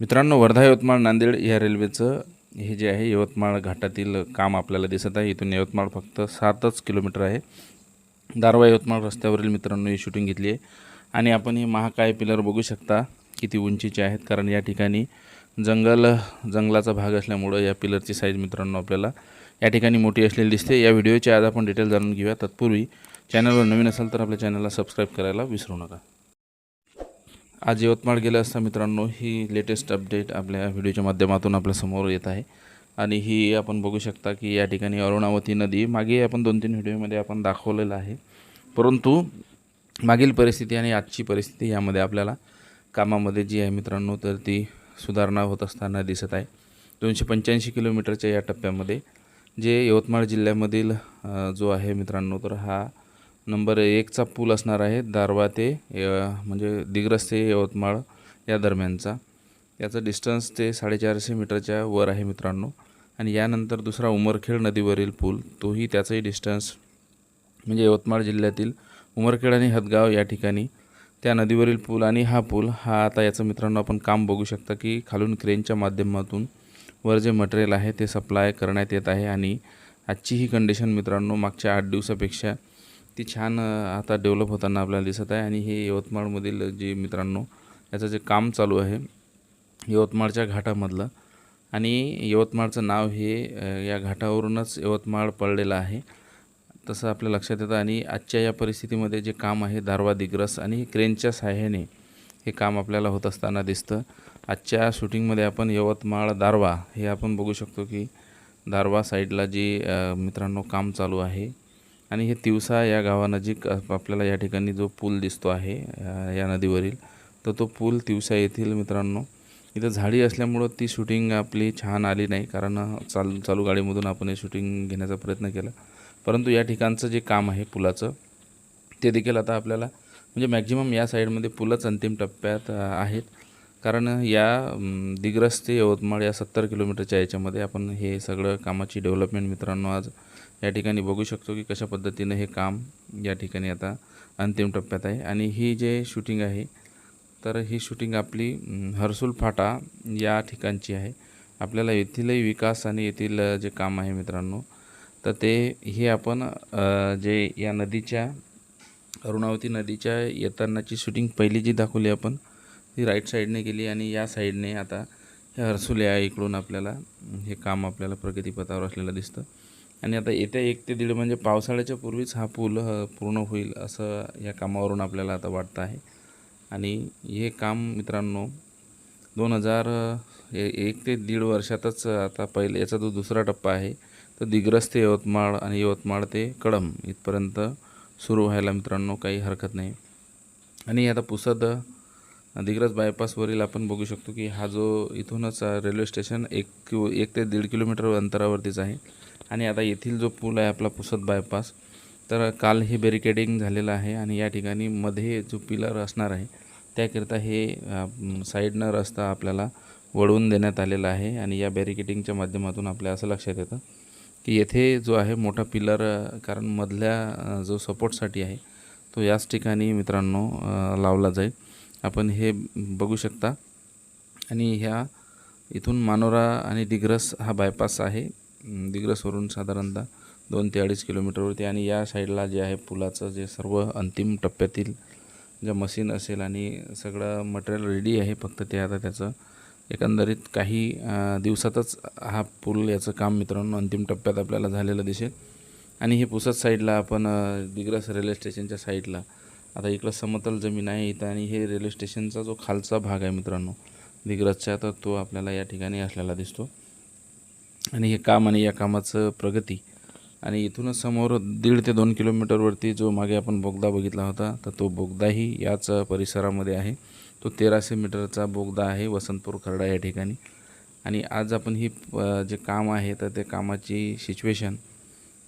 मित्रांनो वर्धा यवतमाळ नांदेड या रेल्वेचं हे जे आहे यवतमाळ घाटातील काम आपल्याला दिसत आहे. इथून यवतमाळ फक्त सातच किलोमीटर आहे. दारवा यवतमाळ रस्त्यावरील मित्रांनो ही शूटिंग घेतली आहे. आणि आपण हे महाकाय पिलर बघू शकता किती उंचीचे आहेत कारण या ठिकाणी जंगल जंगलाचा भाग असल्यामुळं या पिलरची साईज मित्रांनो आपल्याला या ठिकाणी मोठी असलेली दिसते. या व्हिडिओची आज आपण डिटेल जाणून घेऊया. तत्पूर्वी चॅनलवर नवीन असाल तर आपल्या चॅनलला सबस्क्राईब करायला विसरू नका. आज यवतमाळ गेलं असता मित्रांनो ही लेटेस्ट अपडेट आपल्या व्हिडिओच्या माध्यमातून आपल्यासमोर येत आहे. आणि ही आपण बघू शकता की या ठिकाणी अरुणावती नदी मागे आपण दोन तीन व्हिडिओमध्ये आपण दाखवलेलं आहे. परंतु मागील परिस्थिती आणि आजची परिस्थिती यामध्ये आपल्याला कामामध्ये जी आहे मित्रांनो तर ती सुधारणा होत असताना दिसत आहे. दोनशे पंच्याऐंशी किलोमीटरच्या या टप्प्यामध्ये जे यवतमाळ जिल्ह्यामधील जो आहे मित्रांनो तर हा नंबर एकचा पूल असणार आहे दारवा ते म्हणजे दिग्रस ते यवतमाळ या दरम्यानचा. याचं डिस्टन्स ते साडेचारशे मीटरच्या वर आहे मित्रांनो. आणि यानंतर दुसरा उमरखेड नदीवरील पूल तोही त्याचंही डिस्टन्स म्हणजे यवतमाळ जिल्ह्यातील उमरखेड आणि हदगाव या ठिकाणी. त्या नदीवरील पूल आणि हा पूल हा आता याचं मित्रांनो आपण काम बघू शकता की खालून क्रेनच्या माध्यमातून वर जे मटेरियल आहे ते सप्लाय करण्यात येत आहे. आणि आजची ही कंडिशन मित्रांनो मागच्या आठ दिवसापेक्षा ती छान आता डेव्हलप होताना आपल्याला दिसत आहे. आणि हे यवतमाळमधील जे मित्रांनो याचं जे काम चालू आहे यवतमाळच्या घाटामधलं. आणि यवतमाळचं नाव हे या घाटावरूनच यवतमाळ पडलेलं आहे. तसं आपल्या लक्षात येतं. आणि आजच्या या परिस्थितीमध्ये जे काम आहे दारवा दिग्रस आणि क्रेनच्या सहाय्याने हे काम आपल्याला होत असताना दिसतं. आजच्या शूटिंगमध्ये आपण यवतमाळ दारवा हे आपण बघू शकतो की दारवा साईडला जे मित्रांनो काम चालू आहे. आणि हे तिवसा या गावानजीक आपल्याला या ठिकाणी जो पूल दिसतो आहे या नदीवरील तर तो पूल तिवसा येथील मित्रांनो इथं झाडी असल्यामुळं ती शूटिंग आपली छान आली नाही कारण चाल चालू गाडीमधून आपण हे शूटिंग घेण्याचा प्रयत्न केला. परंतु या ठिकाणचं जे काम आहे पुलाचं ते देखील आता आपल्याला म्हणजे मॅक्झिमम या साईडमध्ये पुलच अंतिम टप्प्यात आहेत. कारण या दिग्रस ते यवतमाळ या सत्तर किलोमीटरच्या याच्यामध्ये आपण हे सगळं कामाची डेव्हलपमेंट मित्रांनो आज या ठिकाणी बघू शकतो की कशा पद्धतीनं हे काम या ठिकाणी आता अंतिम टप्प्यात आहे. आणि ही जे शूटिंग आहे तर ही शूटिंग आपली हर्सुल फाटा या ठिकाणची आहे. आपल्याला येथीलही विकास आणि येथील जे काम आहे मित्रांनो तर ते हे आपण जे या नदीच्या अरुणावती नदीच्या येतानाची शूटिंग पहिली जी दाखवली आपण ती राईट साईडने गेली आणि या साईडने आता ह्या हर्सुल इकडून आपल्याला हे काम आपल्याला प्रगतीपथावर असलेलं दिसतं. आणि आता येत्या एक ते दीड म्हणजे पावसाळ्याच्या पूर्वीच हा पूल पूर्ण होईल असं या कामावरून आपल्याला आता वाटतं आहे. आणि हे काम मित्रांनो दोन हजार एक ते दीड वर्षातच आता पहिले याचा जो दुसरा टप्पा आहे तर दिग्रस ते यवतमाळ आणि यवतमाळ ते कडम इथपर्यंत सुरू व्हायला मित्रांनो काही हरकत नाही. आणि आता पुसद दिग्रस बायपासवरील आपण बघू शकतो की हा जो इथूनच रेल्वे स्टेशन एक किलो एक ते दीड किलोमीटर अंतरावरतीच आहे. आणि आता येथील जो पूल आहे आपला पुसद बायपास तर काल हे बॅरिकेडिंग झालेलं आहे आणि या ठिकाणी मध्ये जो पिलर असणार आहे त्याकरिता हे साईडनं रस्ता आपल्याला वळवून देण्यात आलेला आहे आणि या बॅरिकेडिंगच्या माध्यमातून आपल्या असं लक्षात येतं की येथे जो आहे मोठा पिलर कारण मधल्या जो सपोर्टसाठी आहे तो याच ठिकाणी मित्रांनो लावला जाईल. आपण हे बघू शकता. आणि ह्या इथून मानोरा आणि दिग्रस हा बायपास आहे. दिग्रसवरून साधारणतः दोन ते अडीच किलोमीटरवरती आणि या साईडला जे आहे पुलाचं जे सर्व अंतिम टप्प्यातील ज्या मशीन असेल आणि सगळं मटेरियल रेडी आहे फक्त ते आता त्याचं एकंदरीत काही दिवसातच हा पूल याचं काम मित्रांनो अंतिम टप्प्यात आपल्याला झालेलं दिसेल. आणि हे पुसद साईडला आपण दिग्रस रेल्वे स्टेशनच्या साईडला आता इकडं समतल जमीन आहे इथं आणि हे रेल्वे स्टेशनचा जो खालचा भाग आहे मित्रांनो दिग्रजचा तर तो आपल्याला या ठिकाणी असलेला दिसतो. आणि हे काम आणि या कामाचं प्रगती. आणि इथूनच समोर दीड ते दोन किलोमीटरवरती जो मागे आपण बोगदा बघितला होता तर तो बोगदाही याच परिसरामध्ये आहे. तो तेराशे मीटरचा बोगदा आहे वसंतपूर खर्डा या ठिकाणी. आणि आज आपण ही जे काम आहे तर ते कामाची सिच्युएशन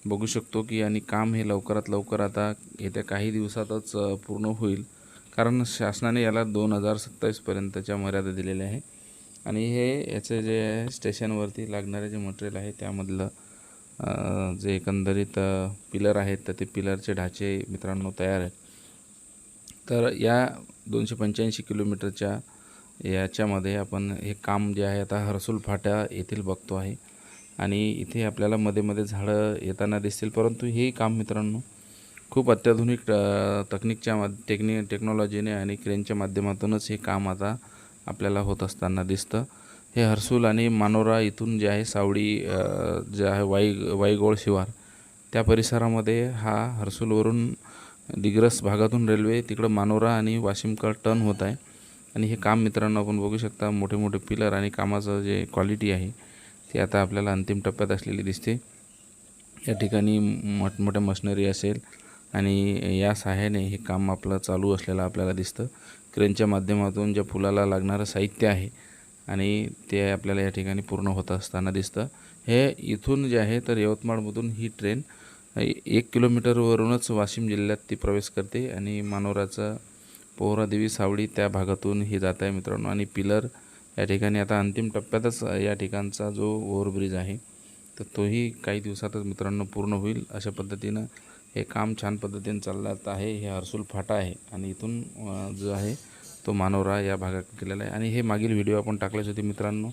बघू शकतो की आणि काम हे लवकरात लवकर आता येत्या काही दिवसातच पूर्ण होईल. कारण शासनाने याला दोन हजार सत्तावीसपर्यंतच्या मर्यादा दिलेल्या आहे. आणि हे याचे जे आहे स्टेशनवरती लागणारे जे मटेरियल आहे त्यामधलं जे एकंदरीत पिलर आहेत तर ते पिलरचे ढाचे मित्रांनो तयार आहेत. तर या दोनशे पंच्याऐंशी किलोमीटरच्या याच्यामध्ये आपण हे काम जे आहे आता हर्सुल फाट्या येथील बघतो आहे. आणि इथे आपल्याला मध्ये मध्ये झाडं येताना दिसतील. परंतु हे काम मित्रांनो खूप अत्याधुनिक तकनिकच्या मा टेक्नि टेक्नॉलॉजीने आणि क्रेनच्या माध्यमातूनच हे काम आता आपल्याला होत असताना दिसतं. हे हर्सूल आणि मानोरा इथून जे आहे सावडी जे आहे वाई वाईगोळ शिवार त्या परिसरामध्ये हा हर्सूलवरून दिग्रस भागातून रेल्वे तिकडं मानोरा आणि वाशिमकडं टर्न होत आहे. आणि हे काम मित्रांनो आपण बघू शकता मोठे मोठे पिलर आणि कामाचं जे क्वालिटी आहे ते आता आपल्याला अंतिम टप्प्यात असलेली दिसते. या ठिकाणी मोठमोठ्या मशनरी असेल आणि या सहाय्याने हे काम आपलं चालू असलेलं आपल्याला दिसतं. क्रेनच्या माध्यमातून ज्या फुलाला लागणारं साहित्य आहे आणि ते आपल्याला या ठिकाणी पूर्ण होत असताना दिसतं. हे इथून जे आहे तर यवतमाळमधून ही ट्रेन एक किलोमीटरवरूनच वाशिम जिल्ह्यात ती प्रवेश करते आणि मानोराचं पोहरादेवी सावडी त्या भागातून ही जात आहे मित्रांनो. आणि पिलर या ठिकाणी आता अंतिम टप्प्यातच या ठिकाणचा जो ओव्हरब्रिज आहे तर तोही काही दिवसातच मित्रांनो पूर्ण होईल अशा पद्धतीनं. हे काम छान पद्धतीने चाललं आहे हे हर्सूल फाटा आहे आणि इथून जो आहे तो मानोरा या भागात केलेला आहे. आणि हे मागील व्हिडिओ आपण टाकलेच होते मित्रांनो.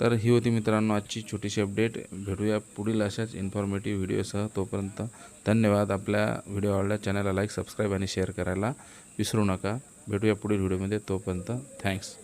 तर ही होती मित्रांनो आजची छोटीशी अपडेट. भेटूया पुढील अशाच इन्फॉर्मेटिव्ह व्हिडिओसह. तोपर्यंत धन्यवाद. आपल्या व्हिडिओ आवडल्या चॅनलला लाईक सबस्क्राईब आणि शेअर करायला विसरू नका. भेटूया पुढील व्हिडिओमध्ये. तोपर्यंत थँक्स.